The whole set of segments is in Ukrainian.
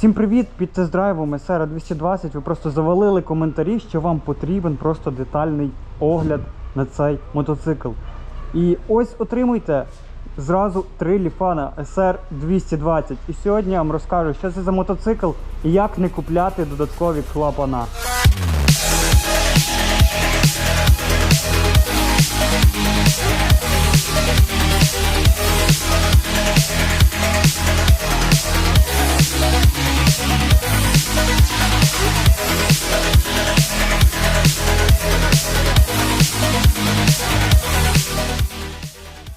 Всім привіт! Під тест-драйвом SR 220 ви просто завалили коментарі, що вам потрібен просто детальний огляд на цей мотоцикл. І ось отримуйте зразу три ліфана SR 220. І сьогодні я вам розкажу, що це за мотоцикл і як не купляти додаткові клапана.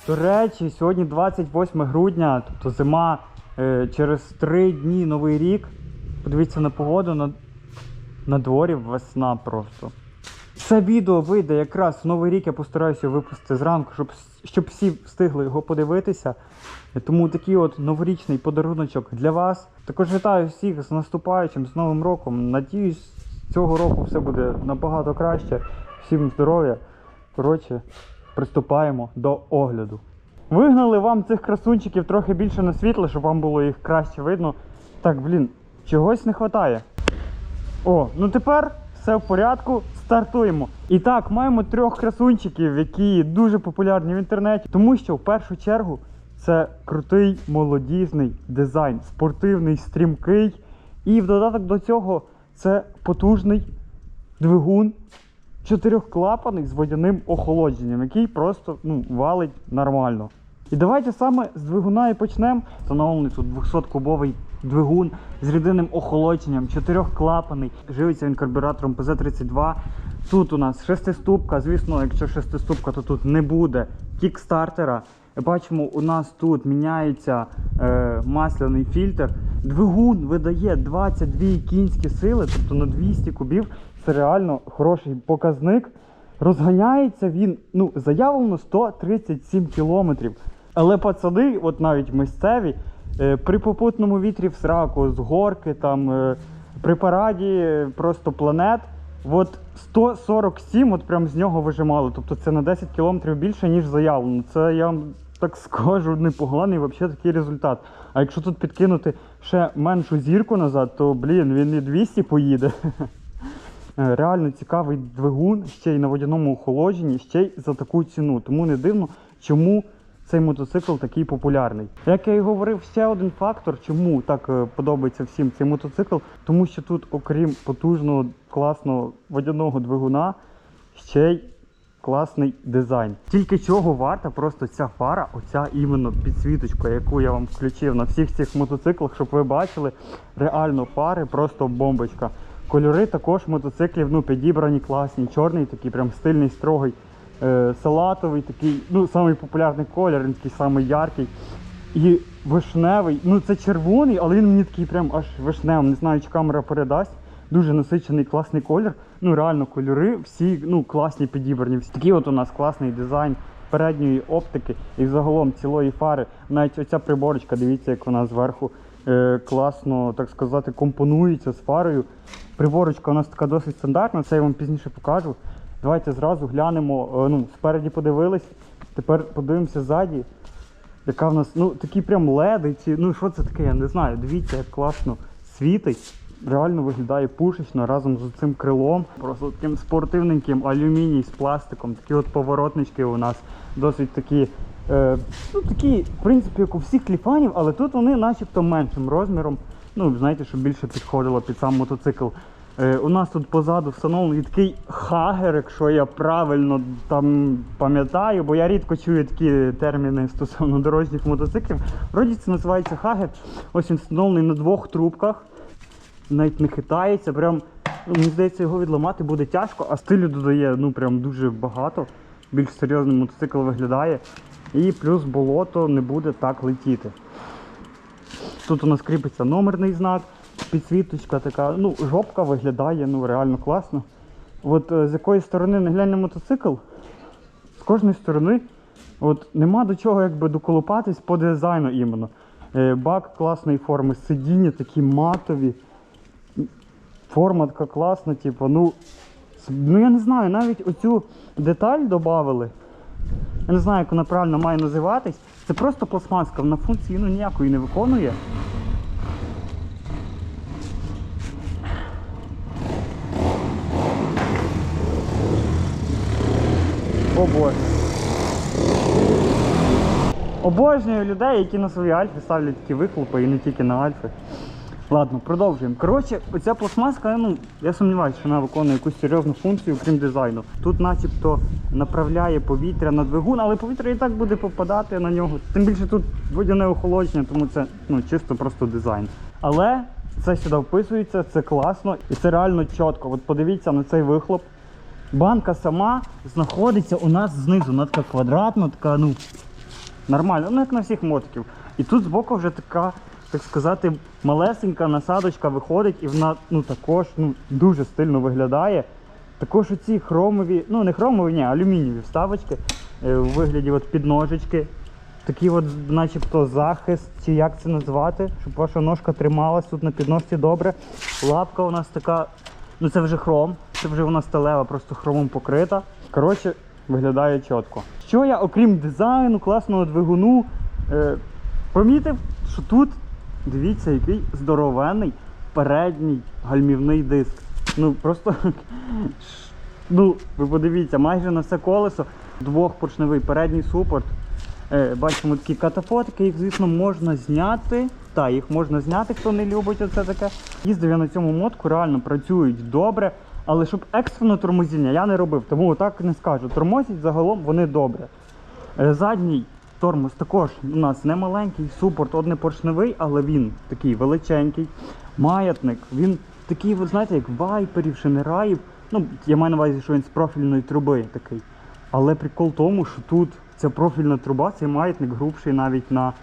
До речі, сьогодні 28 грудня, тобто зима, е, через 3 дні новий рік. Подивіться на погоду, на, на дворі весна просто. Це відео вийде якраз в новий рік, я постараюся випустити зранку, щоб, щоб всі встигли його подивитися. Тому такий от новорічний подаруночок для вас. Також вітаю всіх з наступаючим, з Новим роком. Надіюсь, цього року все буде набагато краще. Всім здоров'я. Коротше, приступаємо до огляду. Вигнали вам цих красунчиків трохи більше на світло, щоб вам було їх краще видно. Так, блін, чогось не вистачає. О, ну тепер все в порядку, стартуємо. І так, маємо трьох красунчиків, які дуже популярні в інтернеті, тому що в першу чергу це крутий молодіжний дизайн, спортивний, стрімкий. І в додаток до цього це потужний двигун чотирьохклапаний з водяним охолодженням, який просто ну, валить нормально. І давайте саме з двигуна і почнемо. Встановлений тут 200-кубовий двигун з рідинним охолодженням, чотирьохклапаний. Живиться він карбюратором PZ32. Тут у нас шестиступка. Звісно, якщо шестиступка, то тут не буде кікстартера. Бачимо, у нас тут міняється е, масляний фільтр. Двигун видає 22 кінські сили, тобто на 200 кубів. Це реально хороший показник. Розганяється він, ну, заявлено 137 кілометрів. Але пацани, от навіть місцеві, е, при попутному вітрі в сраку, з горки, там, е, при параді е, просто планет, от 147 от прям з нього вижимали. Тобто це на 10 кілометрів більше, ніж заявлено. Це я вам так скажу, непоганий взагалі такий результат. А якщо тут підкинути ще меншу зірку назад, то блін, він і 200 поїде. Е, Реально цікавий двигун, ще й на водяному охолодженні, ще й за таку ціну. Тому не дивно, чому цей мотоцикл такий популярний. Як я і говорив, ще один фактор, чому так е, подобається всім цей мотоцикл, тому що тут, окрім потужного класного водяного двигуна, ще й класний дизайн. Тільки чого варта просто ця фара, оця іменно підсвіточка, яку я вам включив на всіх цих мотоциклах, щоб ви бачили, реально фари просто бомбочка. Кольори також мотоциклів ну, підібрані класні. Чорний такий прям стильний, строгий, е, салатовий такий, ну, самий популярний колір, він такий самий яркий. І вишневий, ну це червоний, але він мені такий прям аж вишневий. Не знаю, чи камера передасть. Дуже насичений, класний колір. Ну реально кольори всі ну, класні підібрані. Такий от у нас класний дизайн передньої оптики і загалом цілої фари. Навіть оця приборочка, дивіться, як вона зверху класно, так сказати, компонується з фарою. Приборочка у нас така досить стандартна, це я вам пізніше покажу. Давайте зразу глянемо. е, ну, спереді подивились, тепер подивимося ззаді. Яка в нас, ну такі прям леди, ці, ну що це таке, я не знаю. Дивіться, як класно світить. Реально виглядає пушечно разом з цим крилом. Просто таким спортивненьким алюміній з пластиком. Такі от поворотнички у нас досить такі. Е, ну такі, в принципі, як у всіх кліфанів, але тут вони начебто меншим розміром. Ну, знаєте, щоб більше підходило під сам мотоцикл. Е, у нас тут позаду встановлений такий хагер, якщо я правильно там пам'ятаю, бо я рідко чую такі терміни стосовно дорожніх мотоциклів. Вроді це називається хагер. Ось він встановлений на двох трубках, навіть не хитається. Прям, ну, мені здається, його відламати буде тяжко, а стилю додає ну, прям дуже багато. Більш серйозний мотоцикл виглядає. І плюс болото не буде так летіти. Тут у нас кріпиться номерний знак, підсвіточка така, ну, жопка виглядає ну, реально класно. От е, з якої сторони не глянь на мотоцикл, з кожної сторони от, нема до чого якби доколупатись по дизайну іменно. Е, бак класної форми, сидіння такі матові. Форма така класна, типу, ну, ну я не знаю, навіть оцю деталь додали. Я не знаю, як вона правильно має називатись. Це просто пластмаска, вона функції ну, ніякої не виконує. О боже. Обожнюю людей, які на свої альфи ставлять такі вихлопи і не тільки на альфи. Ладно, продовжуємо. Коротше, оця пластмаска, ну, я сумніваюся, що вона виконує якусь серйозну функцію, крім дизайну. Тут начебто направляє повітря на двигун, але повітря і так буде попадати на нього. Тим більше тут водяне охолодження, тому це ну, чисто просто дизайн. Але це сюди вписується, це класно і це реально чітко. От подивіться на цей вихлоп. Банка сама знаходиться у нас знизу, вона така квадратна, така, ну, нормально, ну як на всіх мотиків. І тут збоку вже така, так сказати, малесенька насадочка виходить, і вона ну, також ну, дуже стильно виглядає. Також оці хромові, ну не хромові, ні, алюмінієві вставочки е, у вигляді от підножечки. Такий от, начебто, захист, чи як це назвати, щоб ваша ножка трималась тут на підножці добре. Лапка у нас така, ну це вже хром, це вже вона сталева, просто хромом покрита. Коротше, виглядає чітко. Що я, окрім дизайну, класного двигуну, е, помітив, що тут, дивіться, який здоровенний передній гальмівний диск. Ну просто ну, ви подивіться, майже на все колесо двохпоршневий передній супорт. Е, бачимо такі катафотики, їх, звісно, можна зняти. Так, їх можна зняти, хто не любить оце таке. Їздив я на цьому мотку, реально працюють добре. Але щоб екстрено тормозіння я не робив, тому так не скажу. Тормозять загалом вони добре. Е, Задній тормоз також у нас не маленький, супорт однопоршневий, але він такий величенький. Маятник, він такий, ви знаєте, як вайперів, шинераїв. Ну, я маю на увазі, що він з профільної труби такий. Але прикол тому, що тут ця профільна труба, цей маятник грубший навіть на,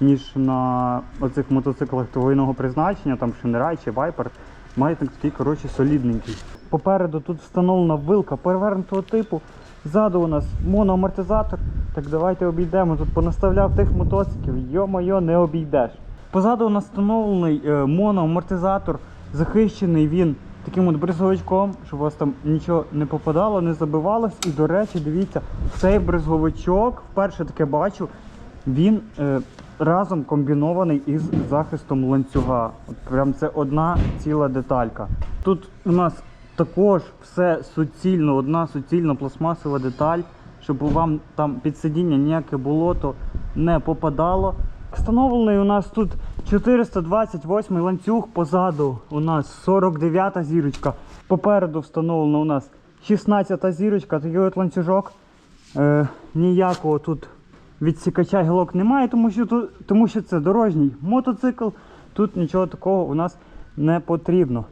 ніж на оцих мотоциклах твойного призначення, там шинерай чи вайпер. Маятник такий, коротше, солідненький. Попереду тут встановлена вилка перевернутого типу. Ззаду у нас моноамортизатор. Так давайте обійдемо. Тут понаставляв тих мотоциклів. Йо-моє, не обійдеш. Позаду у нас встановлений е, моноамортизатор. Захищений він таким от бризговичком, щоб у вас там нічого не попадало, не забивалось. І, до речі, дивіться, цей бризговичок, вперше таке бачу, він е, разом комбінований із захистом ланцюга. От прям це одна ціла деталька. Тут у нас також все суцільно, одна суцільна пластмасова деталь, щоб вам там під сидіння ніяке болото не попадало. Встановлений у нас тут 428 ланцюг, позаду у нас 49 зірочка. Попереду встановлена у нас 16 зірочка, такий от ланцюжок. Е, ніякого тут відсікача гілок немає, тому що, тому що це дорожній мотоцикл. Тут нічого такого у нас не потрібно.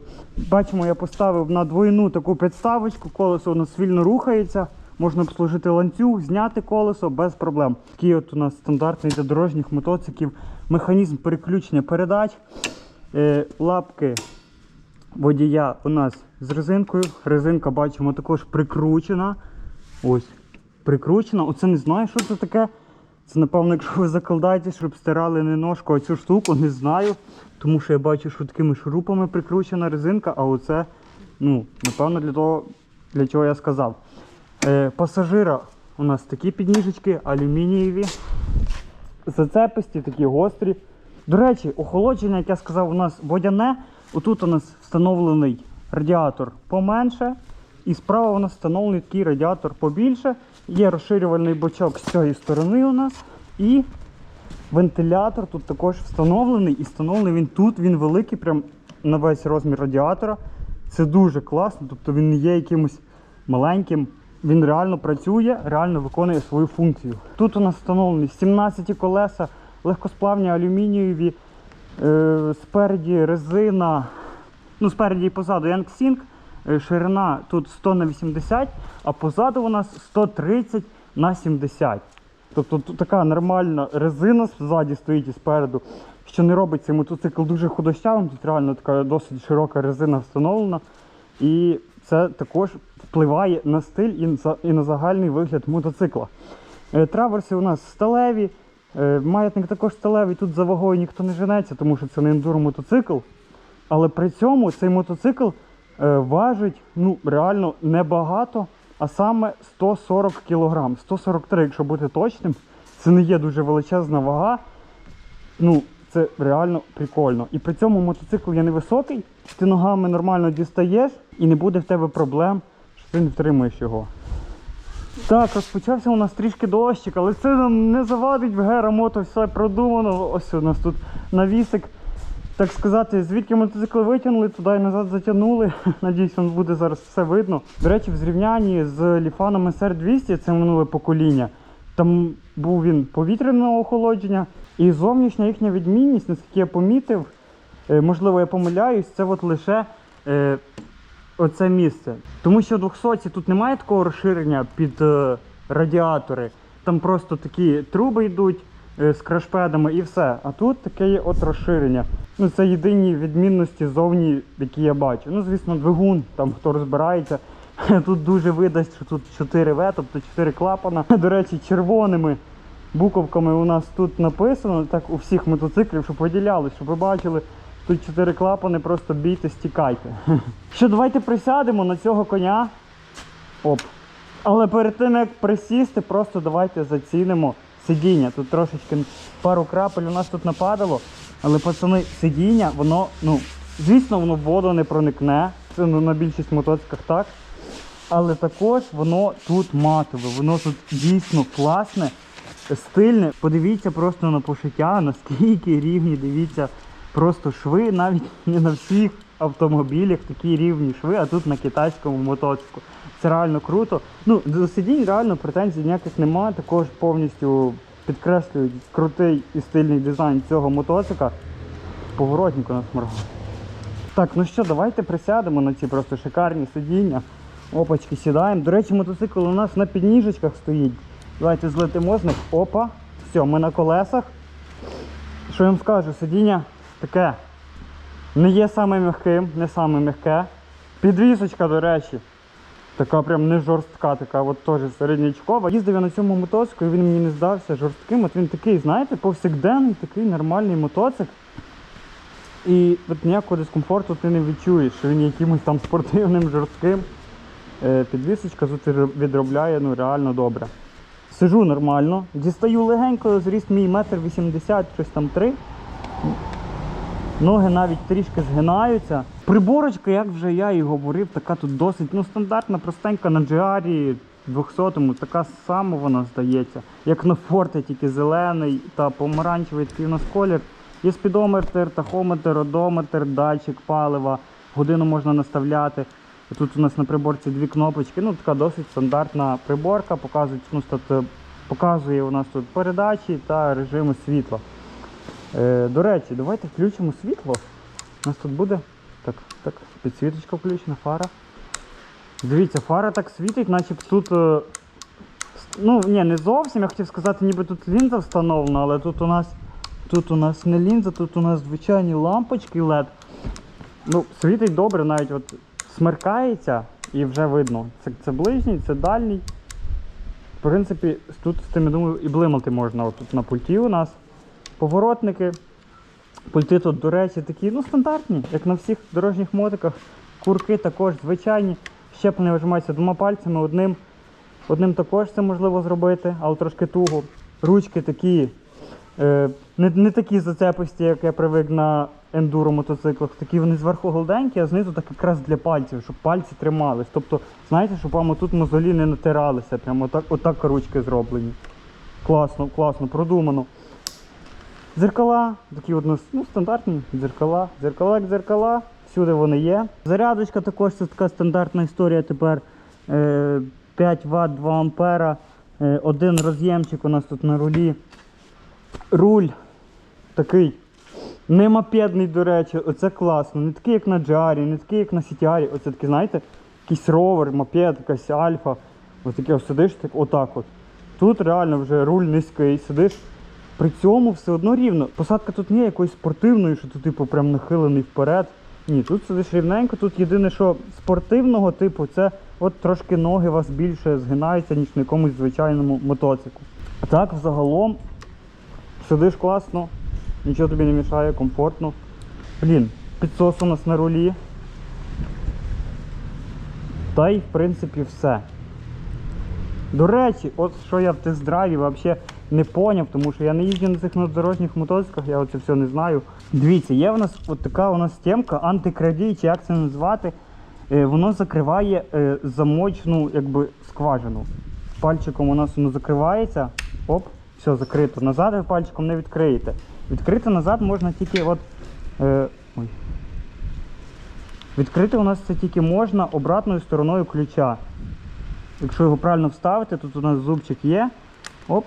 Бачимо, я поставив на двойну таку підставочку, колесо у нас вільно рухається. Можна обслужити ланцюг, зняти колесо без проблем. Такий от у нас стандартний для дорожніх мотоциклів механізм переключення передач. Е, лапки водія у нас з резинкою. Резинка бачимо також прикручена. Ось, прикручена. Оце не знаю, що це таке. Це, напевно, якщо ви закладаєте, щоб стирали не ножку, а цю штуку, не знаю. Тому що я бачу, що такими шурупами прикручена резинка, а оце, ну, напевно, для того, для чого я сказав. Е, пасажира у нас такі підніжечки, алюмінієві. Зацеписті, такі гострі. До речі, охолодження, як я сказав, у нас водяне. Отут у нас встановлений радіатор поменше. І справа у нас встановлений такий радіатор побільше. Є розширювальний бочок з цієї сторони у нас. І вентилятор тут також встановлений. І встановлений він тут, він великий, прям на весь розмір радіатора. Це дуже класно, тобто він не є якимось маленьким. Він реально працює, реально виконує свою функцію. Тут у нас встановлені 17 колеса, легкосплавні алюмінієві, е, спереді резина, ну спереді і позаду е, ширина тут 100 на 80, а позаду у нас 130 на 70. Тобто тут така нормальна резина ззаді стоїть і спереду, що не робить цей мотоцикл дуже худощавим. Тут реально така досить широка резина встановлена. І це також впливає на стиль і на- загальний вигляд мотоцикла. Е, Траверси у нас сталеві, е, маятник також сталевий, тут за вагою ніхто не женеться, тому що це не ендуро мотоцикл. Але при цьому цей мотоцикл е, важить ну, реально небагато, а саме 140 кг. 143, якщо бути точним. Це не є дуже величезна вага. Ну, це реально прикольно. І при цьому мотоцикл є невисокий, ти ногами нормально дістаєш і не буде в тебе проблем, що ти не втримуєш його. Так, розпочався у нас трішки дощик, але це нам не завадить в Гера Мото, все продумано. Ось у нас тут навісик. Так сказати, звідки мотоцикл витягнули, туди і назад затягнули. Надіюсь, вам буде зараз все видно. До речі, в зрівнянні з Ліфаном SR200, це минуле покоління. Там був він повітряного охолодження. І зовнішня їхня відмінність, наскільки я помітив, е, можливо, я помиляюсь, це от лише е, оце місце. Тому що в 200 тут немає такого розширення під е, радіатори. Там просто такі труби йдуть з крашпедами і все. А тут таке є от розширення. Ну, це єдині відмінності зовні, які я бачу. Ну, звісно, двигун, там хто розбирається. Тут дуже видасть, що тут 4В, тобто 4 клапана. До речі, червоними буковками у нас тут написано, так у всіх мотоциклів, щоб виділялось, щоб ви бачили. Тут 4 клапани, просто бійте, стікайте. Що, давайте присядемо на цього коня. Оп. Але перед тим як присісти, просто давайте зацінимо сидіння. Тут трошечки пару крапель у нас тут нападало. Але пацани, сидіння, воно, ну, звісно, воно в воду не проникне. Це ну, на більшість мотоциклах так. Але також воно тут матове, воно тут дійсно класне, стильне. Подивіться просто на пошиття, наскільки рівні, дивіться, просто шви, навіть не на всіх автомобілях такі рівні шви, а тут на китайському мотоциклу. Це реально круто. Ну, до сидінь реально претензій ніяких немає. Також повністю підкреслюють крутий і стильний дизайн цього мотоцикла. Поворотник у нас моргає. Так, ну що, давайте присядемо на ці просто шикарні сидіння. Опачки, сідаємо. До речі, мотоцикл у нас на підніжечках стоїть. Давайте злетимо з них. Опа. Все, ми на колесах. Що я вам скажу, сидіння таке не є саме м'яким, не саме м'яке. Підвісочка, до речі, така прям не жорстка, така от теж середнячкова. Їздив я на цьому мотоциклу і він мені не здався жорстким. От він такий, знаєте, повсякденний, такий нормальний мотоцикл. І от ніякого дискомфорту ти не відчуєш, що він якимось там спортивним, жорстким. Е, Підвісочка тут відробляє ну, реально добре. Сижу нормально, дістаю легенько, зріст мій метр вісімдесят, щось там три. Ноги навіть трішки згинаються. Приборочка, як вже я і говорив, така тут досить ну, стандартна, простенька на GR 200-му, така сама вона здається. Як на форте, тільки зелений та помаранчевий такий колір. Є спідометр, тахометр, одометр, датчик палива, годину можна наставляти. Тут у нас на приборці дві кнопочки, ну така досить стандартна приборка, показує, ну, стат- показує у нас тут передачі та режими світла. Е, до речі, давайте включимо світло. У нас тут буде так, так, підсвіточка включена, фара. Дивіться, фара так світить, наче тут. е, Ну, ні, не зовсім, я хотів сказати, ніби тут лінза встановлена, але тут у нас тут у нас не лінза, тут у нас звичайні лампочки LED. Ну, світить добре, навіть от смеркається і вже видно. Це, це ближній, це дальній. В принципі, тут з тим, я думаю, і блимати можна. От тут на пульті у нас поворотники. Пульти тут, до речі, такі ну, стандартні, як на всіх дорожніх мотиках. Курки також звичайні. Щеплення вижимається двома пальцями, одним, одним також це можливо зробити, але трошки туго. Ручки такі, е, не, не такі зацеписті, як я привик на ендуро мотоциклах. Такі вони зверху голденькі, а знизу так якраз для пальців, щоб пальці тримались. Тобто, знаєте, щоб вам тут мозолі не натиралися. Прямо отак, отак ручки зроблені. Класно, класно, продумано. Дзеркала, такі от у нас, ну, стандартні дзеркала. Дзеркала як дзеркала, всюди вони є. Зарядочка також це така стандартна історія тепер. Е, 5 Вт, 2 Ампера. Е, один роз'ємчик у нас тут на рулі. Руль такий не мопедний, до речі, оце класно. Не такий, як на Джарі, не такий, як на CTR. Оце такий, знаєте, якийсь ровер, мопед, якась альфа. Ось таке сидиш так, отак от. Тут реально вже руль низький, сидиш. При цьому все одно рівно. Посадка тут не є якоюсь спортивною, що ти типу прям нахилений вперед. Ні, тут сидиш рівненько, тут єдине, що спортивного типу, це от трошки ноги вас більше згинаються, ніж на якомусь звичайному мотоциклу. А так, взагалом, сидиш класно, нічого тобі не мішає, комфортно. Блін, підсос у нас на рулі. Та й в принципі все. До речі, от що я в тест-драйві взагалі не поняв, тому що я не їздю на цих дорожніх мотоциклах, я оце все не знаю. Дивіться, є в нас от така у нас темка, антикрадій, чи як це назвати. Е, воно закриває е, замочну якби, скважину. пальчиком у нас воно закривається. Оп, все, закрито. Назад ви пальчиком не відкриєте. Відкрити назад можна тільки от. Е, ой. Відкрити у нас це тільки можна обратною стороною ключа. Якщо його правильно вставити, тут у нас зубчик є. Оп.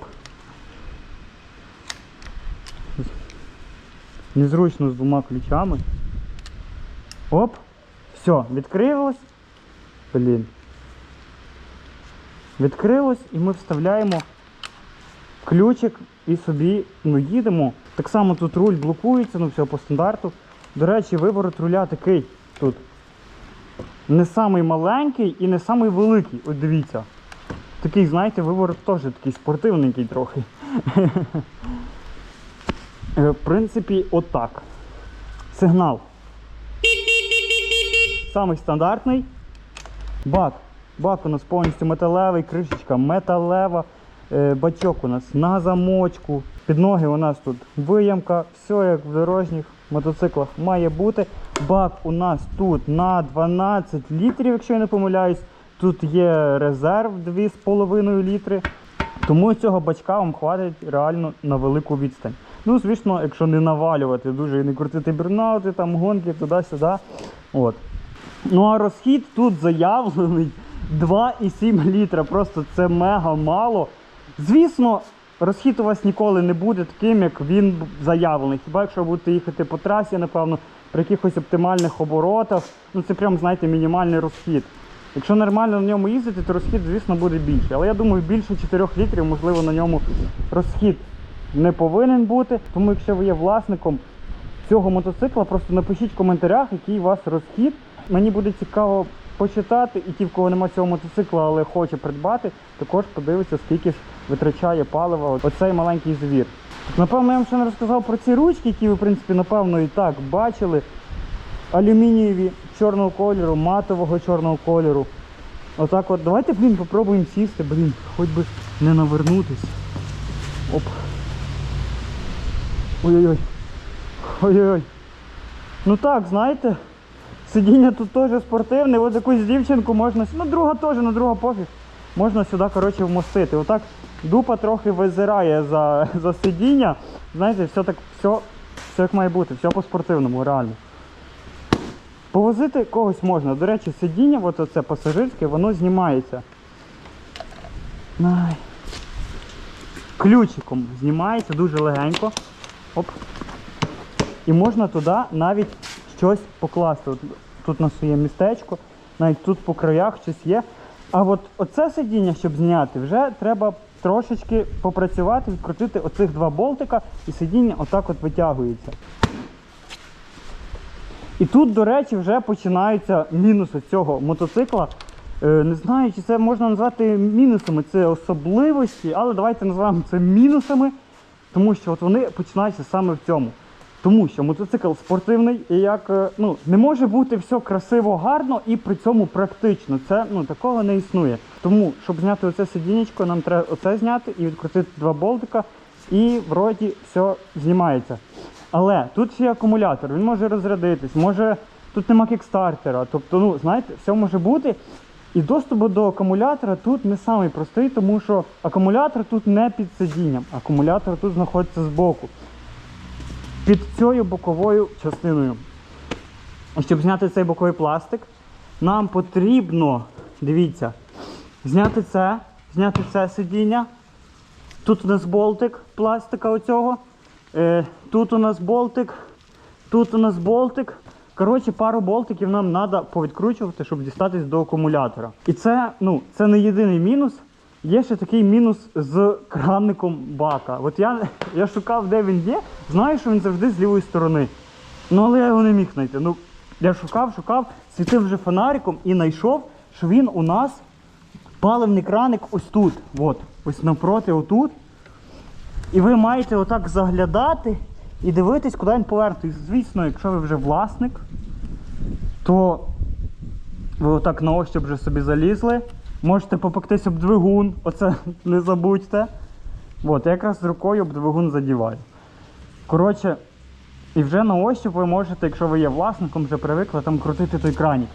Незручно з двома ключами. Оп. Все, відкрилось. Блін. Відкрилось і ми вставляємо ключик і собі ну, їдемо. Так само тут руль блокується, ну все по стандарту. До речі, виворот руля такий тут. Не самий маленький і не самий великий. От дивіться. Такий, знаєте, виворот теж такий спортивненький трохи. Е, В принципі, отак. Сигнал. Самий стандартний. Бак. Бак у нас повністю металевий, кришечка металева. Е, Бачок у нас на замочку. Під ноги у нас тут виямка. Все як в дорожніх мотоциклах має бути. Бак у нас тут на 12 літрів, якщо я не помиляюсь. Тут є резерв 2,5 літри. Тому цього бачка вам хватить реально на велику відстань. Ну, звісно, якщо не навалювати дуже і не крутити бірнаути, там гонки туди-сюди. От. Ну а розхід тут заявлений 2,7 літра. Просто це мега мало. Звісно, розхід у вас ніколи не буде таким, як він заявлений. Хіба якщо ви будете їхати по трасі, напевно, при якихось оптимальних оборотах, ну це прям, знаєте, мінімальний розхід. Якщо нормально на ньому їздити, то розхід, звісно, буде більше. Але я думаю, більше 4 літрів, можливо, на ньому розхід не повинен бути. Тому якщо ви є власником цього мотоцикла, просто напишіть в коментарях, який у вас розхід. Мені буде цікаво почитати, і ті, в кого немає цього мотоцикла, але хоче придбати, також подивиться, скільки ж витрачає палива оцей маленький звір. Напевно, я вам ще не розказав про ці ручки, які ви, в принципі, напевно, і так бачили. Алюмінієві чорного кольору, матового чорного кольору. Отак от. Давайте, блін, попробуємо сісти, блін, хоч би не навернутись. Оп. Ой-ой-ой. Ой-ой-ой. Ну так, знаєте, сидіння тут теж спортивне, от якусь дівчинку можна. Ну, друга теж, на друга пофіг. Можна сюди, коротше, вмостити. Отак дупа трохи визирає за, за сидіння. Знаєте, все так, все, все як має бути, все по-спортивному, реально. Повозити когось можна. До речі, сидіння, от оце пасажирське, воно знімається. Ай. Ключиком знімається дуже легенько. Оп. І можна туди навіть щось покласти. От, тут у нас є містечко, навіть тут по краях щось є. А от оце сидіння, щоб зняти, вже треба трошечки попрацювати, відкрутити оцих два болтика, і сидіння отак от витягується. І тут, до речі, вже починаються мінуси цього мотоцикла. Е, Не знаю, чи це можна назвати мінусами, це особливості, але давайте називаємо це мінусами, тому що от вони починаються саме в цьому. Тому що мотоцикл спортивний і як е, ну, не може бути все красиво, гарно і при цьому практично. Це ну такого не існує. Тому, щоб зняти оце сидінечко, нам треба оце зняти і відкрутити два болтика, і вроді все знімається. Але тут ще акумулятор, він може розрядитись, може тут нема кікстартера. Тобто, ну знаєте, все може бути. І доступ до акумулятора тут не самий простий, тому що акумулятор тут не під сидінням, акумулятор тут знаходиться збоку під цією боковою частиною. Щоб зняти цей боковий пластик, нам потрібно, дивіться, зняти це, зняти це сидіння. Тут у нас болтик пластика оцього. Е, тут у нас болтик, тут у нас болтик. Коротше, пару болтиків нам треба повідкручувати, щоб дістатись до акумулятора. І це, ну, це не єдиний мінус. Є ще такий мінус з кранником бака. От я, я шукав, де він є. Знаю, що він завжди з лівої сторони. Ну, але я його не міг знайти. Ну, я шукав, шукав, світив вже фонариком і знайшов, що він у нас паливний краник ось тут. От, ось навпроти, отут. І ви маєте отак заглядати і дивитись, куди він повернутий. Звісно, якщо ви вже власник, то ви отак на ощупь вже собі залізли. Можете попектись об двигун, оце не забудьте. От, я якраз рукою об двигун задіваю. Коротше, і вже на ощупь ви можете, якщо ви є власником, вже привикли там крутити той кранік.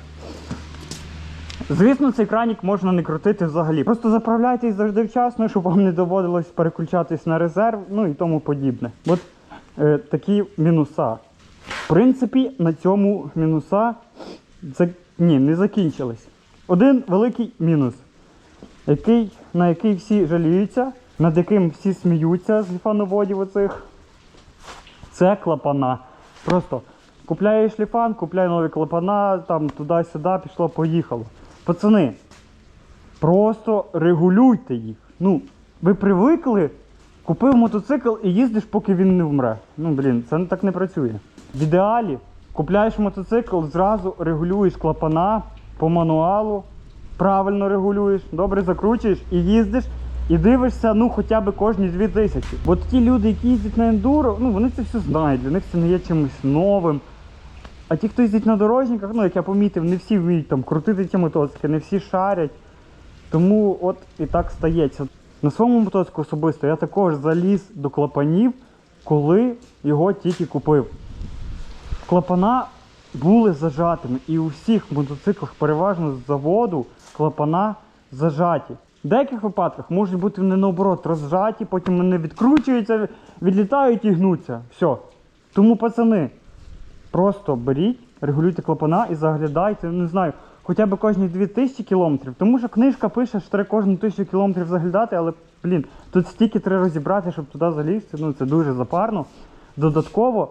Звісно, цей кранік можна не крутити взагалі. Просто заправляйтесь завжди вчасно, щоб вам не доводилось переключатись на резерв, ну і тому подібне. От е, такі мінуса. В принципі, на цьому мінуса за... ні, не закінчились. Один великий мінус, який, на який всі жаліються, над яким всі сміються з ліфановодів оцих. Це клапана. Просто купляєш ліфан, купляй нові клапана, там туди-сюди, пішло, поїхало. Пацани, просто регулюйте їх. Ну, ви привикли, купив мотоцикл і їздиш, поки він не вмре. Ну, блін, це так не працює. В ідеалі купляєш мотоцикл, зразу регулюєш клапана по мануалу, правильно регулюєш, добре закручуєш і їздиш. І дивишся, ну хоча б кожні дві тисячі. Бо ті люди, які їздять на ендуро, ну вони це все знають, для них це не є чимось новим. А ті, хто їздить на дорожниках, ну як я помітив, не всі вміють там крутити ці мотоцикли, не всі шарять. Тому от і так стається. На своєму мотоциклу особисто я також заліз до клапанів, коли його тільки купив. Клапана були зажатими, і у всіх мотоциклах переважно з заводу клапана зажаті. В деяких випадках можуть бути вони наоборот розжаті, потім вони відкручуються, відлітають і гнуться. Все. Тому, пацани, просто беріть, регулюйте клапана і заглядайте, не знаю, хоча б кожні 2000 кілометрів. Тому що книжка пише, що треба кожну тисячу кілометрів заглядати, але, блін, тут стільки треба розібрати, щоб туди залізти. Ну це дуже запарно. Додатково,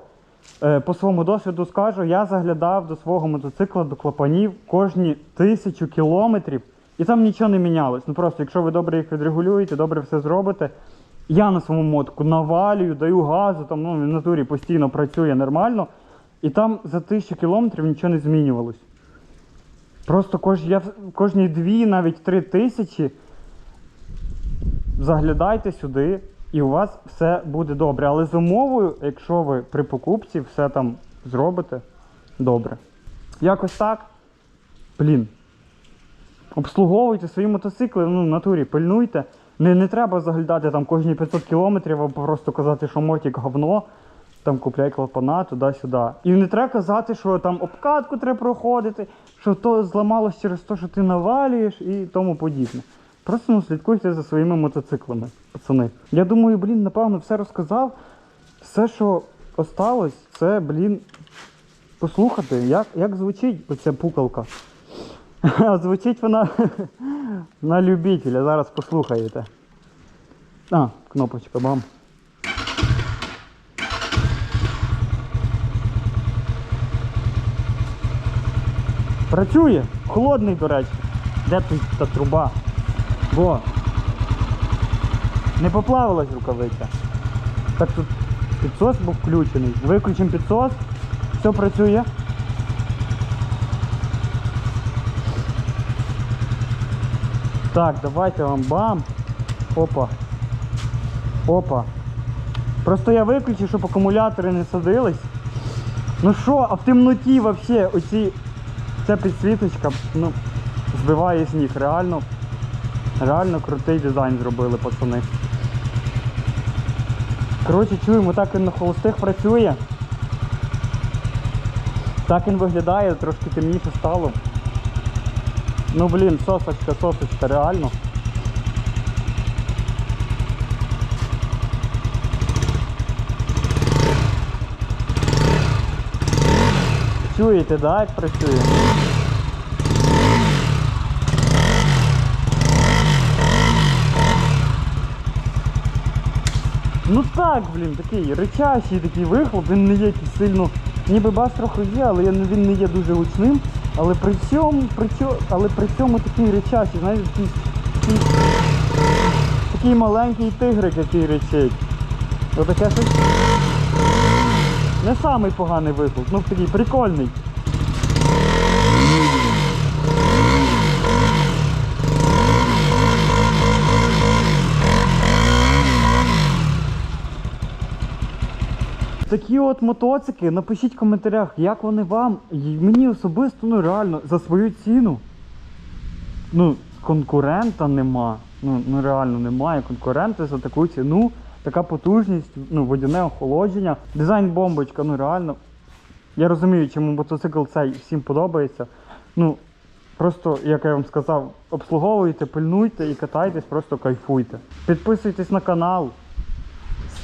е, по своєму досвіду скажу, я заглядав до свого мотоцикла, до клапанів кожні тисячу кілометрів, і там нічого не мінялось. Ну просто, якщо ви добре їх відрегулюєте, добре все зробите. Я на своєму мотку навалюю, даю газу, там ну, в натурі постійно працює нормально. І там за тисячу кілометрів нічого не змінювалось. Просто кож, я, кожні дві, навіть три тисячі заглядайте сюди, і у вас все буде добре. Але з умовою, якщо ви при покупці все там зробите добре. Якось так. Блін. Обслуговуйте свої мотоцикли, ну, в натурі, пильнуйте. Не, не треба заглядати там кожні 500 кілометрів або просто казати, що мотик говно, там купляй клапана туди-сюди. І не треба казати, що там обкатку треба проходити, що то зламалось через те, що ти навалюєш і тому подібне. Просто ну, слідкуйте за своїми мотоциклами, пацани. Я думаю, блін, напевно, все розказав. Все, що осталось, це, блін, послухати, як, як звучить оця пукалка. А звучить вона на любителя. Зараз послухаєте. А, кнопочка, бам. Працює. Холодний, до речі. Де тут та труба? Во. Не поплавилась рукавиця. Так тут підсос був включений. Виключимо підсос. Все працює. Так, давайте вам бам. Опа. Опа. Просто я виключив, щоб акумулятори не садились. Ну що, а в темноті вообще оці ця підсвіточка ну, збиває з ніг. Реально, реально крутий дизайн зробили пацани. Коротше, чуємо, так він на холостих працює. Так він виглядає, трошки темніше стало. Ну блін, сосочка, сосочка, реально. Чуєте, да, як працює? Ну так, блін, такий речащий такий вихлоп, він не є якийсь сильно. Ніби бас трохи є, але він не є дуже гучним. Але при цьому, при цьому, але при цьому такий речащий, знаєте, такий, такий, такий маленький тигрик, який речить. Отаке щось. Не самий поганий вихлоп, ну такий прикольний. Такі от мотоцики, напишіть в коментарях, як вони вам. І мені особисто, ну реально, за свою ціну. Ну, конкурента нема. Ну, ну реально немає конкурента за таку ціну, така потужність, ну, водяне охолодження. Дизайн бомбочка, ну реально. Я розумію, чому мотоцикл цей всім подобається. Ну, Просто, як я вам сказав, обслуговуйте, пильнуйте і катайтесь, просто кайфуйте. Підписуйтесь на канал,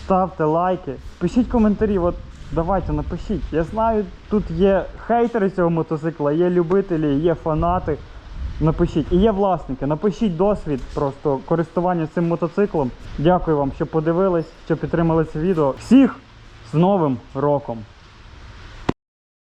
ставте лайки, пишіть коментарі. От давайте напишіть. Я знаю, тут є хейтери цього мотоцикла, є любителі, є фанати. Напишіть. І є власники. Напишіть досвід просто користування цим мотоциклом. Дякую вам, що подивились, що підтримали це відео. Всіх з Новим роком!